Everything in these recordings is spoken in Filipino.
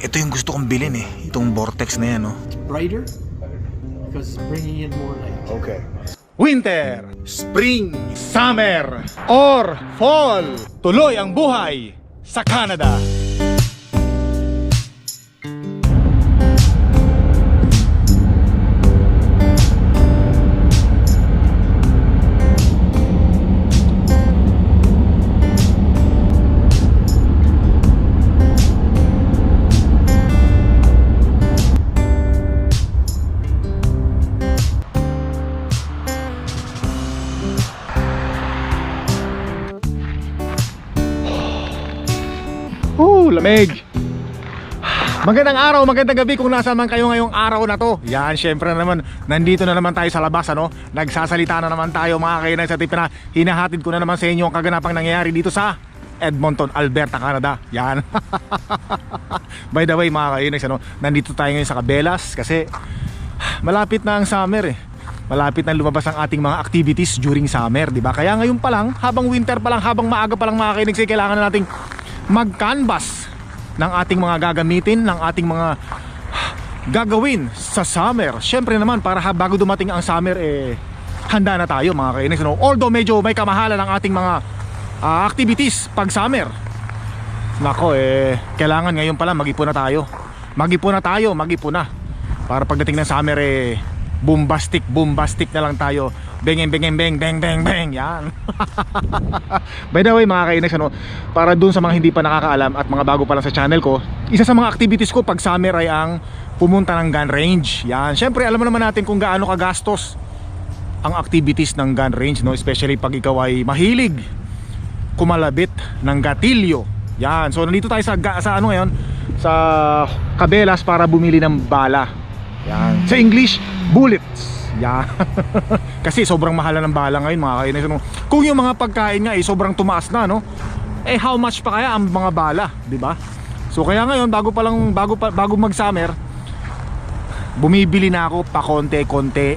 ito yung gusto kong bilhin eh. Itong Vortex na yan, no? brighter because it's bringing in more light. Okay. Winter, Spring, Summer, or Fall. Tuloy ang buhay sa Canada. Oh, lamig. Magandang araw, magandang gabi kung nasa man kayo ngayong araw na to. Yan, syempre na naman, nandito na naman tayo sa labas, ano? Nagsasalita na naman tayo mga kainay sa tip na hinahatid ko na naman sa inyo ang kaganapang nangyayari dito sa Edmonton, Alberta, Canada. Yan. By the way, mga kainay, ano? Nandito tayo ngayon sa Cabelas kasi malapit na ang summer eh. Malapit na lumabas ang ating mga activities during summer, di ba? Kaya ngayon pa lang, habang winter pa lang, habang maaga pa lang mga kainig, kailangan na nating mag-canvas ng ating mga gagamitin, ng ating mga gagawin sa summer. Siyempre naman, para bago dumating ang summer, eh, handa na tayo mga kainis. No? Although medyo may kamahalan ang ating mga ah, activities pag summer. Nako, eh, kailangan ngayon pala mag-ipon na tayo. Mag-ipon na tayo, mag-ipon na. Para pagdating ng summer, eh, bombastic, bombastic na lang tayo. Beng, beng, beng, beng, beng, beng, yan. By the way mga kainis ano, para dun sa mga hindi pa nakakaalam at mga bago pa lang sa channel ko, isa sa mga activities ko pag summer ay ang pumunta ng gun range. Yan. Siyempre alam mo naman natin kung gaano kagastos ang activities ng gun range, no? especially pag ikaw ay mahilig kumalabit ng gatilyo. Yan. So nandito tayo sa, sa ano ngayon, sa Cabelas para bumili ng bala. Yan. Sa English, bullets. Yan. Kasi sobrang mahal ng bala ngayon mga kainis. Kung yung mga pagkain nga eh, sobrang tumaas na, no? Eh how much pa kaya ang mga bala, di ba? So kaya ngayon bago pa lang bago pa, bago mag-summer, bumibili na ako pa konti-konti.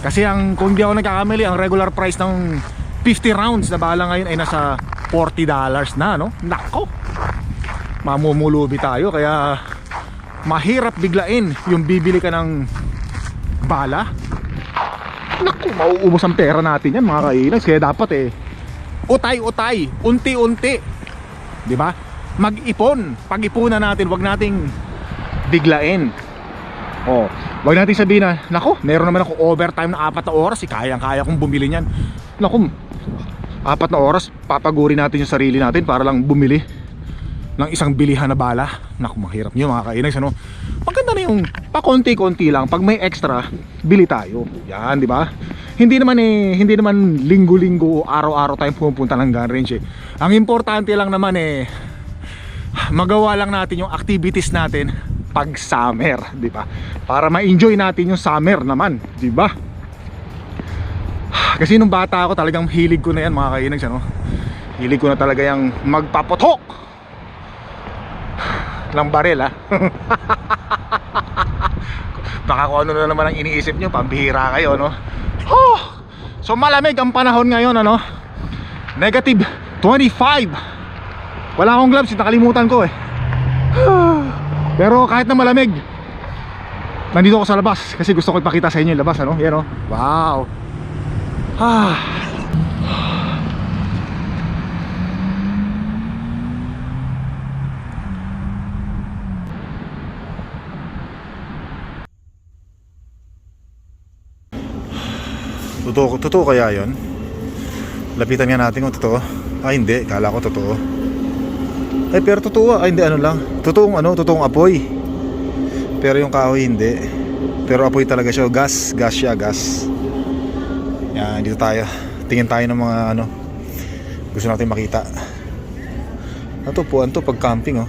Kasi ang kung di ako nagkakamali, ang regular price ng 50 rounds na bala ngayon ay nasa 40 dollars na, no? Nako. Mamumulubi tayo kaya mahirap biglain yung bibili ka ng bala. Naku, mauubos ang pera natin yan mga kainas. Kaya dapat eh, utay-utay, unti-unti. Di ba? Mag-ipon. Pag-ipunan natin, wag nating biglain. Oh, wag natin sabihin na, nako, meron naman ako overtime na apat na oras, eh, kayang-kaya kong bumili niyan. Nako, apat na oras, papaguri natin yung sarili natin para lang bumili ng isang bilihan na bala. Naku, mahirap nyo mga kainis, ano? Maganda na yung pakonti-konti lang. Pag may extra, bili tayo. Yan, di ba? Hindi naman eh, hindi naman linggo-linggo o araw-araw tayong pumupunta ng gun range eh. Ang importante lang naman eh, magawa lang natin yung activities natin pag summer, di ba? Para ma-enjoy natin yung summer naman, di ba? Kasi nung bata ako talagang hilig ko na yan mga kainags ano? Hilig ko na talaga yung magpapotok ng baril ha? Baka kung ano na naman ang iniisip nyo Pambihira kayo no? Oh, So malamig ang panahon ngayon ano? Negative 25 Wala akong gloves nakalimutan ko eh. Pero kahit na malamig Nandito ako sa labas Kasi gusto ko ipakita sa inyo yung labas ano? Yan oh. Wow. Ah Totoo, totoo kaya yon? Lapitan nga natin kung totoo. Ah, hindi. Kala ko totoo. Ay, pero totoo. ah. Ay, hindi. Ano lang. Totoong ano, totoong apoy. Pero yung kahoy, hindi. Pero apoy talaga siya. Gas. Gas siya, gas. Yan, dito tayo. Tingin tayo ng mga ano. Gusto natin makita. Po, to pag camping, oh.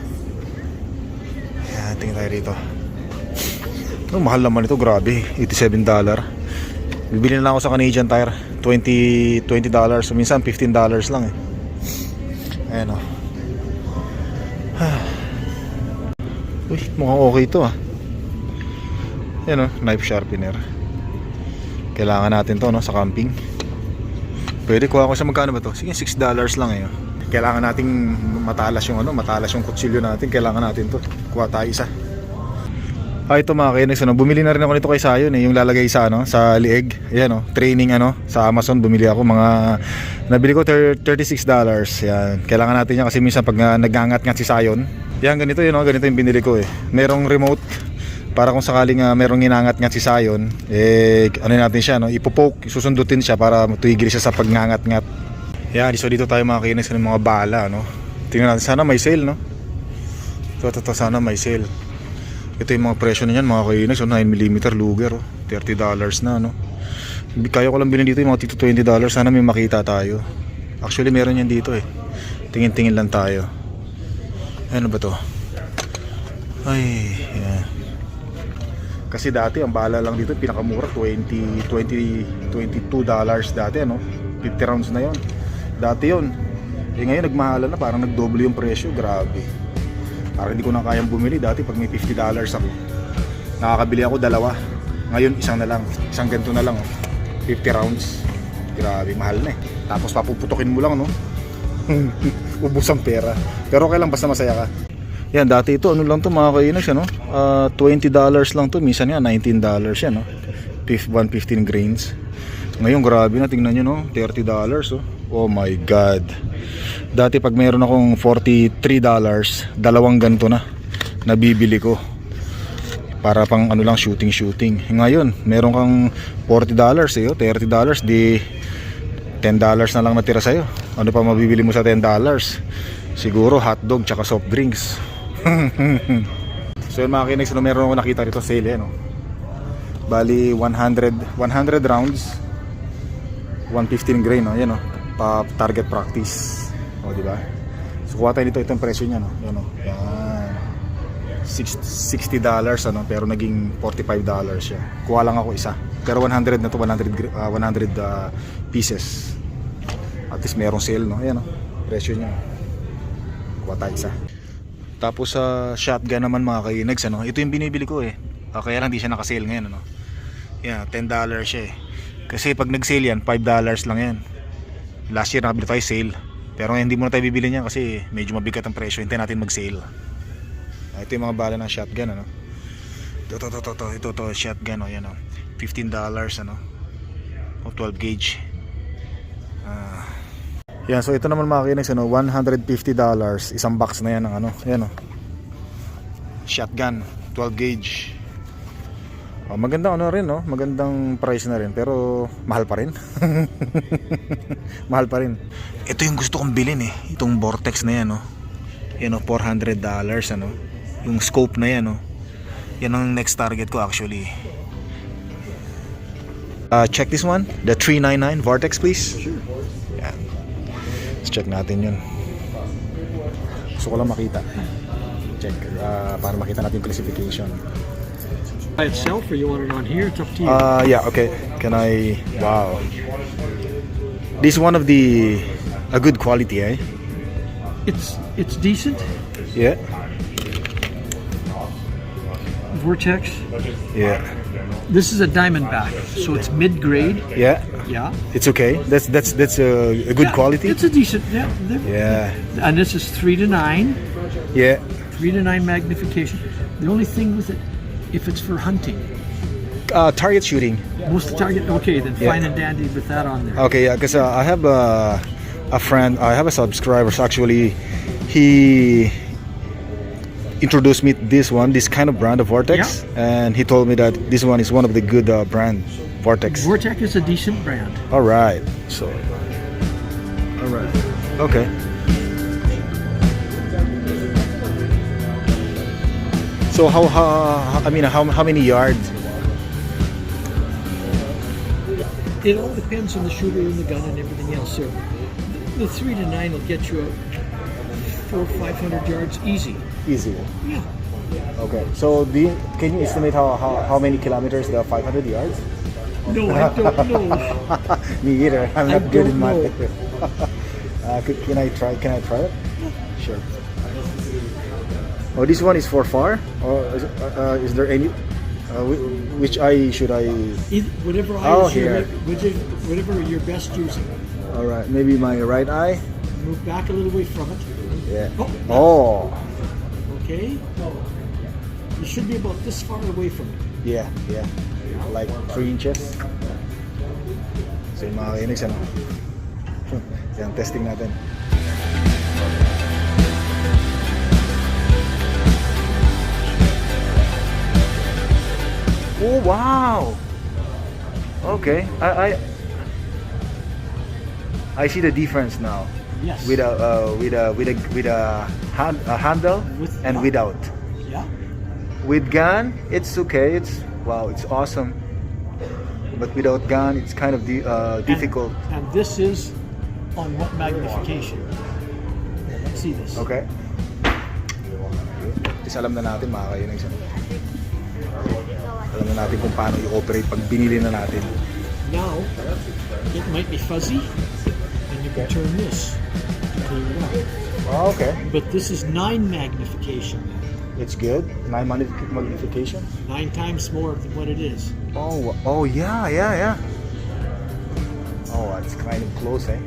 Yan, tingin tayo rito. Oh, mahal naman ito, grabe. 87 dollar. Bibili na lang ako sa Canadian Tire. 20 20 dollars. So minsan 15 dollars lang eh. Ayan o uy mukhang okay to ah. Ayan o knife sharpener. Kailangan natin to no sa camping. Pwede kuha ko sa magkano ba to? Sige 6 dollars lang eh oh. kailangan nating matalas yung ano, matalas yung kutsilyo natin. Kailangan natin to. Kuha tayo isa. Ah, ito mga kainis, ano, bumili na rin ako nito kay Sayon eh, yung lalagay sa ano, sa lieg. Ayan oh, training ano, sa Amazon bumili ako mga nabili ko thir- $36. Yan. Kailangan natin yan kasi minsan pag uh, nagangat-ngat si Sayon. Yan ganito yun, oh, ganito yung binili ko eh. Merong remote para kung sakaling uh, merong inangat-ngat si Sayon, eh ano natin siya no, ipopoke, susundutin siya para tuigil siya sa pagngangat-ngat. Yan, so dito tayo mga kainis ng mga bala no. Tingnan natin sana may sale no. Ito, sana may sale. Ito yung mga presyo na yan mga kainis. So 9mm Luger. Oh. $30 na no. Kaya ko lang bilhin dito yung mga tito $20. Sana may makita tayo. Actually meron yan dito eh. Tingin-tingin lang tayo. Ano ba to? Ay, yan. Kasi dati ang bala lang dito pinakamura 20 20 22 dollars dati ano. 50 rounds na 'yon. Dati 'yon. Eh ngayon nagmahalan na parang nagdoble yung presyo, grabe. Parang hindi ko na kayang bumili dati pag may 50 dollars ako. Nakakabili ako dalawa. Ngayon isang na lang. Isang ganito na lang. oh. 50 rounds. Grabe, mahal na eh. Tapos papuputukin mo lang no. Ubus ang pera. Pero okay lang basta masaya ka. Yan, dati ito, ano lang to mga kainis, ano? Ah, $20 lang to, minsan nga $19 yan, no? 115 grains. Ngayon, grabe na, tingnan nyo, no? $30 oh. Oh my God. Dati pag mayroon akong $43, dalawang ganito na, nabibili ko. Para pang ano lang, shooting-shooting. Ngayon, meron kang $40 eh, oh, $30, di $10 na lang natira sa'yo. Ano pa mabibili mo sa $10? Siguro hotdog tsaka soft drinks. so yun mga kinex, no, meron ako nakita rito sale eh, no? Bali 100 100 rounds 115 grain no yan no pa target practice. O di ba? So kuha tayo dito. Itong presyo niya no? Yan no? Yan. Six- 60 dollars ano? Pero naging 45 dollars siya. Kuha lang ako isa. Pero 100 na to 100 gra- ah, 100 ah, pieces. At least merong sale no? Yan no? Presyo niya. Kuha tayo isa. Tapos sa shotgun naman mga kainags ano, ito yung binibili ko eh. Ah, kaya lang di siya naka-sale ngayon ano. Yeah, 10 dollars siya eh. Kasi pag nag-sale yan, 5 dollars lang yan. Last year nakabili tayo sale. Pero hindi muna tayo bibili niyan kasi medyo mabigat ang presyo. Hintayin natin mag-sale. Ah, ito yung mga bala ng shotgun ano. Ito, ito, ito, ito, ito, ito, shotgun oh, yan oh. 15 dollars ano. O 12 gauge. Ah, yan, so ito naman mga kinex, ano, $150 isang box na yan ng ano, yan oh. Shotgun, 12 gauge. Oh, magandang ano rin, no? Magandang price na rin, pero mahal pa rin. mahal pa rin. Ito yung gusto kong bilhin eh, itong Vortex na yan, no? Yan oh, $400 ano. Yung scope na yan, no? Yan ang next target ko actually. Uh, check this one, the 399 Vortex please. Sure. Yan. Let's check natin yun. Gusto ko lang makita. Check. ah, para makita natin yung classification. By itself, or you want it on here? It's up to you. Uh, yeah, okay. Can I... Wow. This is one of the... A good quality, eh? it's it's decent. Yeah. Vortex. Yeah. This is a Diamondback, so it's mid grade. Yeah. Yeah. It's okay. That's that's that's a, a good Yeah, quality. It's a decent. Yeah. Yeah. And this is three to nine. Yeah. Three to nine magnification. The only thing with it, if it's for hunting, Uh, target shooting. most target. Okay, then Yeah. fine and dandy with that on there. Okay, yeah, because uh, I have a, a friend, I have a subscriber. so Actually, he introduced me this one, this kind of brand of Vortex, and he told me that this one is one of the good uh, brand Vortex. Vortex is a decent brand. All right, so, all right, okay. So how, how I mean how, how many yards? It all depends on the shooter and the gun and everything else. So the three to nine will get you a four, five hundred yards easy. Easy. Yeah. Okay. So do you, can you estimate how, how, how many kilometers the 500 yards? No, I don't know. Me either. I'm not good in math. uh, can I try? Can I try it? Sure. Oh, this one is for far, or is, uh, uh, is there any? Uh, which eye should I? Either, whatever eye Oh, is your, here. whichever, whatever you're best using. All right, maybe my right eye. Move back a little way from it. Yeah. Oh, Oh. okay. You should be about this far away from it. Yeah, yeah. Like 3 inches. So yung mga kainex, ano? Yan, testing natin. Oh, wow! Okay, I, I, I see the difference now. Yes. With a, uh, with a, with a, with a, hand, a handle With- and without. Yeah. With gun, it's okay. It's wow, it's awesome. But without gun, it's kind of di- uh, difficult. And, and this is on what magnification? Let's see this. Okay. Kasi alam na natin mga kayo Alam na natin kung paano i-operate pag binili na natin. Now, it might be fuzzy, and you can turn this to clear it up. Oh, okay. But this is nine magnification, It's good. Nine magnif- magnification. nine times more than what it is. Oh, oh yeah, yeah, yeah. Oh, it's kind of close, eh?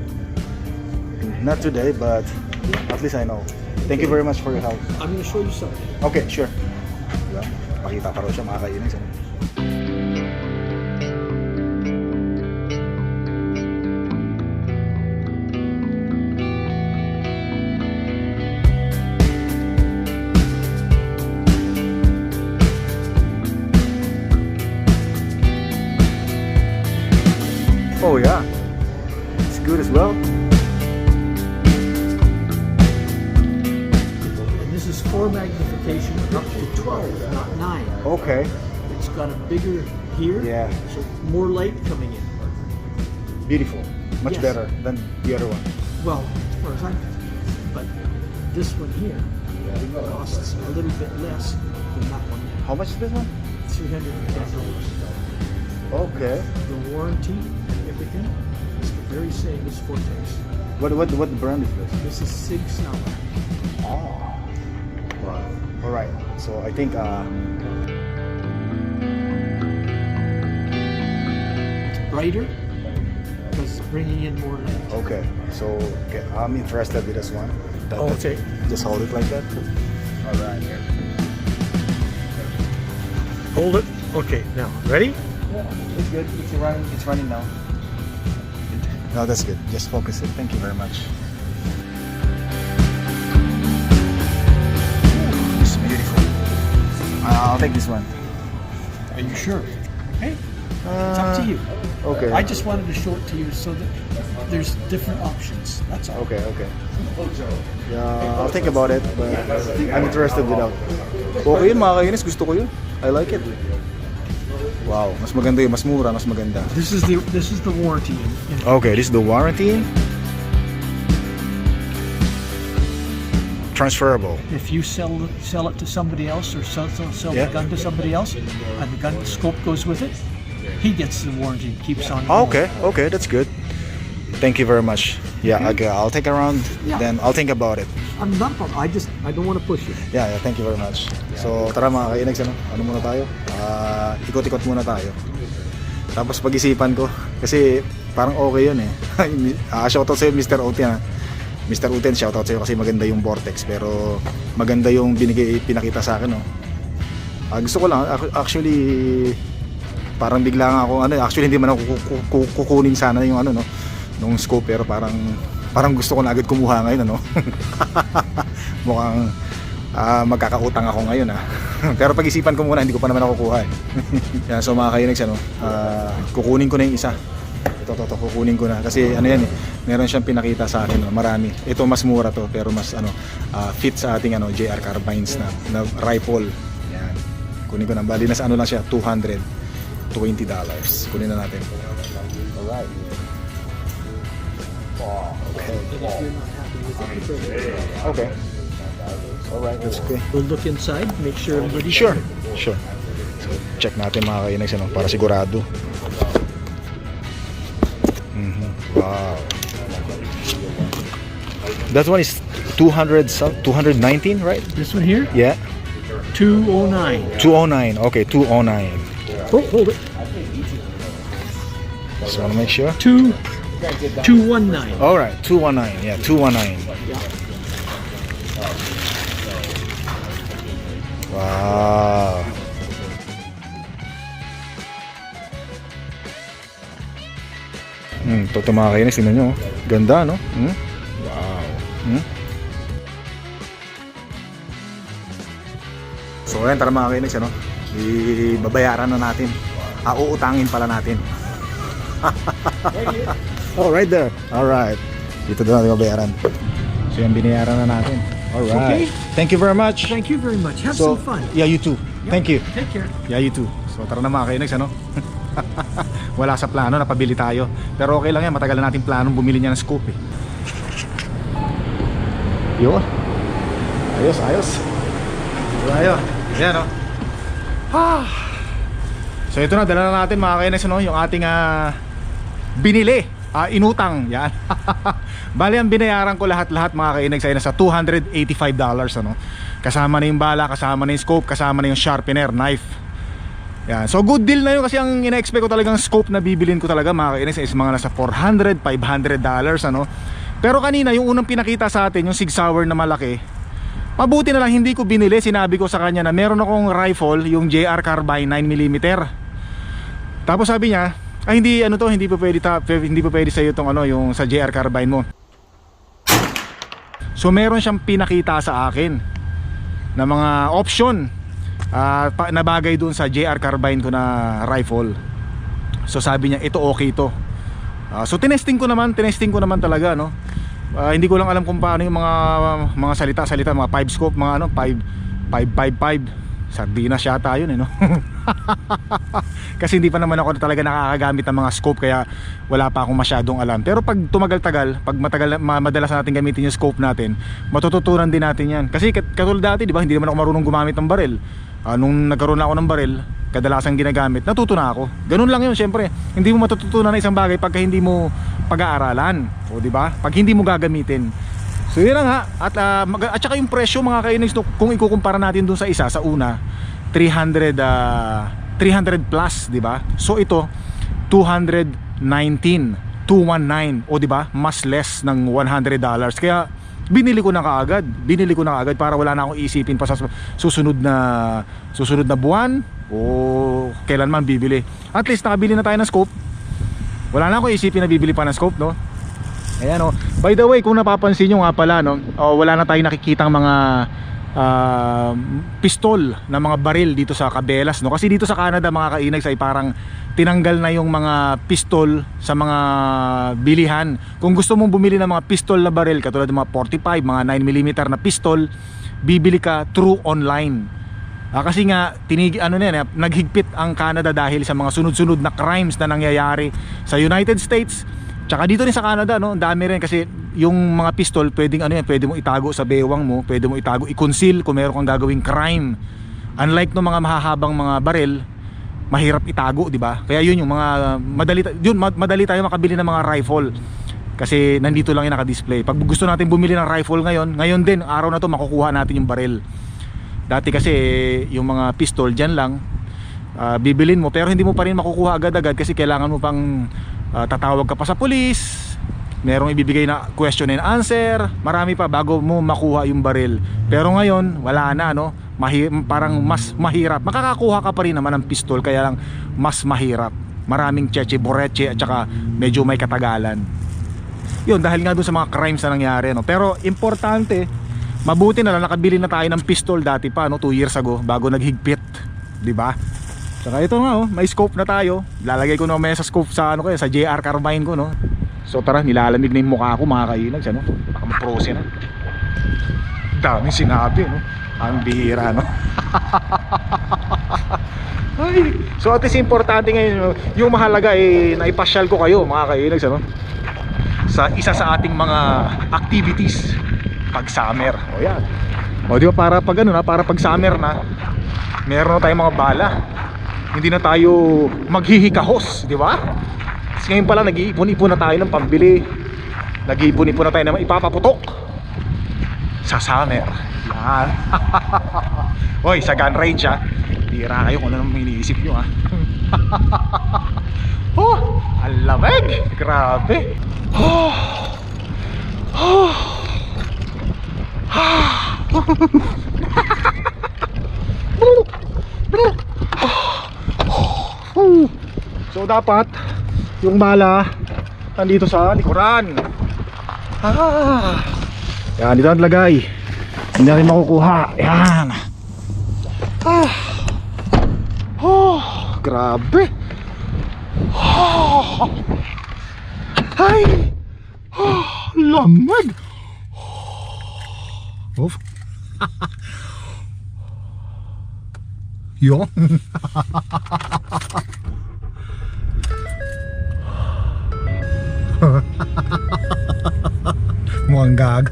Not today, but at least I know. Thank you very much for your help. I'm to show you something. Okay, sure. Diba? Pakita pa raw siya mga kainis. Ano? 4 magnification up to 12, not 9. Okay. It's got a bigger here. Yeah. So more light coming in. Beautiful. Much yes. better than the other one. Well, as far as I'm concerned. But this one here yeah. costs a little bit less than that one. How much is this one? $310. Okay. The warranty and everything is the very same as Fortex. What, what, what brand is this? This is Sig Sauer. Oh. Ah. Wow. All right. So I think uh Brighter because bringing in more light. okay. So okay, I'm interested with this one. That- Oh, okay. Just hold it like that. All right. Hold it. Okay, now ready? Yeah, it's good. It's running. It's running now. No, that's good. Just focus it. Thank you very much. Uh, I'll take this one. Are you sure? Okay, it's up to you. Okay. I just wanted to show it to you so that there's different options. That's all. Okay, okay. Yeah, I'll think about it, but I'm interested without. Okay yun mga kainis, gusto ko yun. I like it. Wow, mas maganda yun, mas mura, mas maganda. This is the this is the warranty. Okay, this is the warranty. Transferable. if you sell sell it to somebody else or sell sell, sell Yeah. the gun to somebody else, and the gun scope goes with it, he gets the warranty. and Keeps on. Oh, going. okay, okay, that's good. Thank you very much. Yeah, okay, I'll take around, Yeah. then I'll think about it. I'm not. problem. I just I don't want to push you. Yeah, yeah, thank you very much. So, tara mga kainags, ano, ano muna tayo? Ah, ikot-ikot muna tayo. Tapos pag-isipan ko, kasi parang okay yun eh. Ah, shoutout sa'yo Mr. Oten ha. Mr. Uten, shoutout sa'yo kasi maganda yung Vortex, pero maganda yung binigay, pinakita sa akin, no. Ah, gusto ko lang, ac- actually, parang bigla nga ako, ano, actually hindi man ako kuku- kuku- kukunin sana yung ano, no, nung scope, pero parang, parang gusto ko na agad kumuha ngayon, ano. Mukhang ah, magkakautang ako ngayon ah. Pero pag-isipan ko muna, hindi ko pa naman nakukuha eh. Yan, so mga kainags, ano, ah, kukunin ko na yung isa. Ito, ito, ito, kukunin ko na. Kasi ano yan eh, meron siyang pinakita sa akin, no, marami. Ito mas mura to, pero mas ano, ah, fit sa ating ano, JR Carbines na, na rifle. Yan. Kunin ko na. Bali na sa ano lang siya, 220 dollars. Kunin na natin. Alright. Okay. Okay. Alright, that's okay. we'll look inside, make sure everybody's Sure. Sure. So, check natin mga kainags ano, para sigurado. Wow. That one is 200 219, right? This one here, Yeah. 209. 209. Okay, 209. Oh, hold it. Just want to make sure. 209. 219. Alright, 219. Yeah, 219. Wow. Hmm, ito kainis, tingnan nyo. oh. Ganda, no? Hmm? Wow. Hmm? So ayan, tara mga kainis, ano? Ibabayaran na natin. Ah, uutangin pala natin. oh, right there. Alright. Dito doon natin babayaran. So yan, binayaran na natin. Alright. Okay. Thank you very much. Thank you very much. Have So, some fun. yeah, you too. Thank you. Take care. Yeah, you too. So tara na mga kainags, ano? Wala sa plano, napabili tayo. Pero okay lang yan, matagal na natin planong bumili niya ng scoop eh. Yun. Ayos, ayos. Ayos. Yan, oh. Ah. So ito na, dala na natin mga kainags, ano? Yung ating ah, binili. Ah, inutang. Yan. Bali, ang binayaran ko lahat-lahat mga kainags ay nasa $285 ano. Kasama na yung bala, kasama na yung scope, kasama na yung sharpener, knife. Yan. So good deal na yun kasi ang ina-expect ko talagang scope na bibilin ko talaga mga kainis is mga nasa 400, 500 dollars ano. Pero kanina yung unang pinakita sa atin yung Sig Sauer na malaki. Mabuti na lang hindi ko binili, sinabi ko sa kanya na meron akong rifle, yung JR Carbine 9mm. Tapos sabi niya, ay hindi ano to, hindi pa pwede ta, hindi pa pwede sa iyo tong ano, yung sa JR Carbine mo. So meron siyang pinakita sa akin na mga option ah, pa, na bagay doon sa JR Carbine ko na rifle. So sabi niya ito okay to. Ah, so tinesting ko naman, tinesting ko naman talaga no. Ah, hindi ko lang alam kung paano yung mga mga salita-salita, mga 5 scope, mga ano, 5 555 Sardinas yata yun eh no Kasi hindi pa naman ako talaga nakakagamit ng mga scope Kaya wala pa akong masyadong alam Pero pag tumagal-tagal Pag matagal, ma- madalas natin gamitin yung scope natin Matututunan din natin yan Kasi kat- katulad dati di ba Hindi naman ako marunong gumamit ng baril Ah, Nung nagkaroon na ako ng baril Kadalasan ginagamit Natuto na ako. Ganun lang yun syempre. Hindi mo matututunan ng isang bagay Pagka hindi mo pag-aaralan O di ba? Pag hindi mo gagamitin. So yun na nga at, mag- at saka yung presyo mga kainis kung ikukumpara natin dun sa isa sa una 300 ah, 300 plus di ba? So ito 219 219 o di ba? Mas less ng 100 dollars. Kaya binili ko na kaagad. Binili ko na kaagad para wala na akong isipin pa sa susunod na susunod na buwan o kailan man bibili. At least nakabili na tayo ng scope. Wala na akong isipin na bibili pa ng scope no? Ayan oh. By the way, kung napapansin nyo nga pala no, oh, wala na tayong nakikitang mga ah, pistol na mga baril dito sa Cabelas no. Kasi dito sa Canada mga kainags ay parang tinanggal na yung mga pistol sa mga bilihan. Kung gusto mong bumili ng mga pistol na baril katulad ng mga 45, mga 9mm na pistol, bibili ka through online. Ah, kasi nga tinig ano na yan, eh, naghigpit ang Canada dahil sa mga sunod-sunod na crimes na nangyayari sa United States. Tsaka dito rin sa Canada, no, dami rin kasi yung mga pistol, pwedeng ano yan, pwede mo itago sa bewang mo, pwede mo itago, i-conceal kung meron kang gagawing crime. Unlike no mga mahahabang mga baril, mahirap itago, di ba? Kaya yun yung mga madali yun ma- madali tayo makabili ng mga rifle. Kasi nandito lang yung naka-display. Pag gusto natin bumili ng rifle ngayon, ngayon din araw na to makukuha natin yung baril. Dati kasi yung mga pistol diyan lang ah, bibilin mo pero hindi mo pa rin makukuha agad-agad kasi kailangan mo pang ah, tatawag ka pa sa pulis. Merong ibibigay na question and answer, marami pa bago mo makuha yung baril. Pero ngayon, wala na no. Mahi- parang mas mahirap. Makakakuha ka pa rin naman ng pistol kaya lang mas mahirap. Maraming cheche boreche at saka medyo may katagalan. Yun dahil nga doon sa mga crimes na nangyari no. Pero importante, mabuti na lang nakabili na tayo ng pistol dati pa no 2 years ago bago naghigpit, 'di ba? Saka ito nga oh, may scope na tayo. Lalagay ko na mamaya sa scope sa ano ko, eh, sa JR Carbine ko no. So tara, nilalamig na yung mukha ko mga kainags ano. Baka ma-frozen na. Daming sinabi no. Ang bihira no. Ay, so at least importante ngayon yung mahalaga eh naipasyal ko kayo mga kainags ano sa isa sa ating mga activities pag summer. O yan. O di ba para pag ano na, para pag summer na, meron tayong mga bala. Hindi na tayo maghihikahos, di ba? Kasi ngayon pala nag-iipon-ipon na tayo ng pambili. Nag-iipon-ipon na tayo ng ipapaputok sa summer. Yan. Hoy, sa gun range ha. Tira kayo kung ano iniisip nyo ha. Oh, ang lamig. Grabe. Oh. Oh. Oh. So dapat yung bala nandito sa likuran. Ah. Yan, dito ang lagay. Hindi natin makukuha. Yan. Ah. Oh, grabe. Oh. Ay. Oh, lamig. Oh. Yun. Mukhang gago.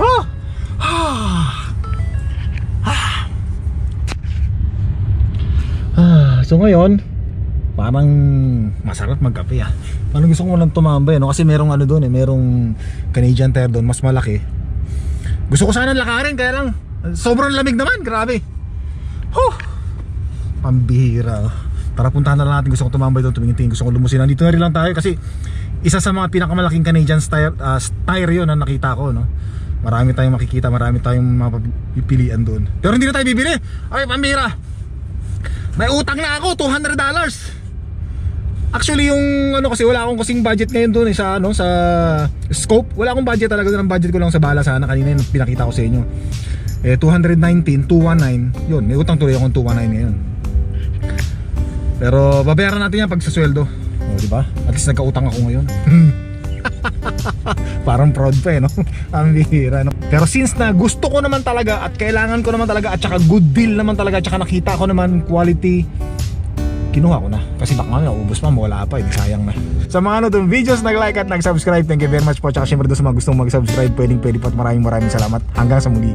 Ah! Ah! Ah, so ngayon, parang masarap magkape ah. Parang gusto ko lang tumambay no kasi merong ano doon eh, merong Canadian Tire doon, mas malaki. Gusto ko sana lakarin kaya lang sobrang lamig naman, grabe. Huh! Pambihira. oh. Tara puntahan na lang natin. Gusto ko tumambay doon, tumingin-tingin. Gusto ko lumusin. Nandito na rin lang tayo kasi isa sa mga pinakamalaking Canadian tire, uh, tire yun na nakita ko. No? Marami tayong makikita, marami tayong mapipilian doon. Pero hindi na tayo bibili. Ay, pambihira. May utang na ako, $200 Actually yung ano kasi wala akong kasing budget ngayon doon eh, sa ano sa scope. Wala akong budget talaga doon. Ang budget ko lang sa bala sana kanina yung pinakita ko sa inyo. Eh 219, 219. Yun, may utang tuloy akong 219 ngayon. Pero babayaran natin yan pag sa sweldo. O, di ba? At least nagkautang ako ngayon. Parang proud pa eh, no? Ang bihira, no? Pero since na gusto ko naman talaga at kailangan ko naman talaga at saka good deal naman talaga at saka nakita ko naman quality kinuha ko na kasi baka nga ubos pa wala pa eh sayang na sa mga ano dun videos nag-like at nag-subscribe thank you very much po at saka syempre doon sa mga gustong mag-subscribe pwedeng pwede po at maraming maraming salamat hanggang sa muli